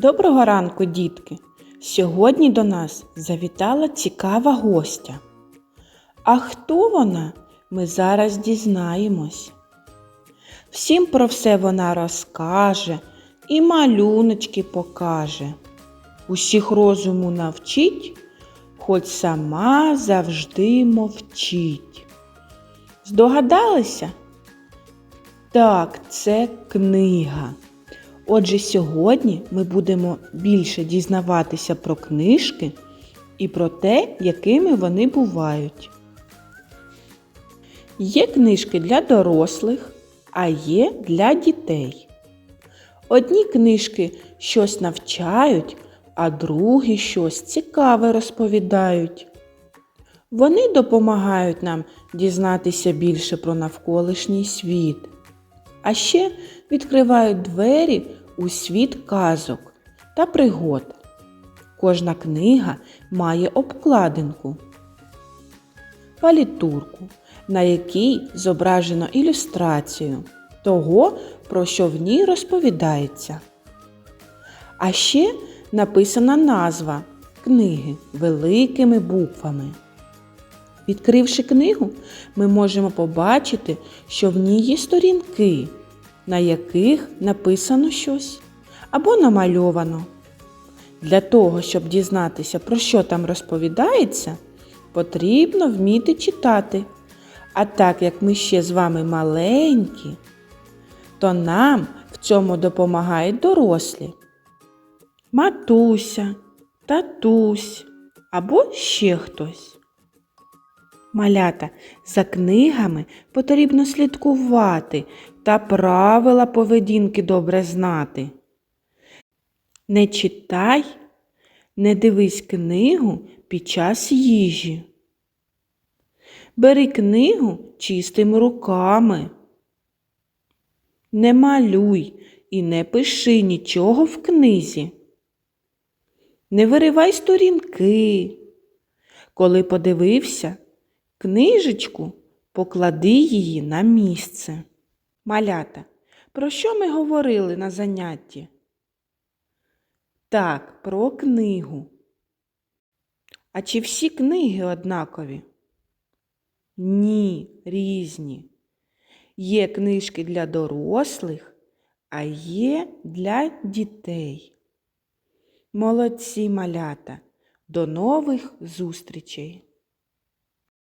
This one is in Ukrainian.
Доброго ранку, дітки! Сьогодні до нас завітала цікава гостя. А хто вона, ми зараз дізнаємось. Всім про все вона розкаже і малюночки покаже. Усіх розуму навчить, хоч сама завжди мовчить. Здогадалися? Так, це книга. Отже, сьогодні ми будемо більше дізнаватися про книжки і про те, якими вони бувають. Є книжки для дорослих, а є для дітей. Одні книжки щось навчають, а другі щось цікаве розповідають. Вони допомагають нам дізнатися більше про навколишній світ, а ще відкривають двері у світ казок та пригод. Кожна книга має обкладинку, палітурку, на якій зображено ілюстрацію того, про що в ній розповідається. А ще написана назва книги великими буквами. Відкривши книгу, ми можемо побачити, що в ній є сторінки, на яких написано щось або намальовано. Для того, щоб дізнатися, про що там розповідається, потрібно вміти читати. А так як ми ще з вами маленькі, то нам в цьому допомагають дорослі. Матуся, татусь або ще хтось. Малята, за книгами потрібно слідкувати та правила поведінки добре знати. Не читай, не дивись книгу під час їжі. Бери книгу чистими руками. Не малюй і не пиши нічого в книзі. Не виривай сторінки. Коли подивився, книжечку поклади її на місце. Малята, про що ми говорили на занятті? Так, про книгу. А чи всі книги однакові? Ні, різні. Є книжки для дорослих, а є для дітей. Молодці малята. До нових зустрічей!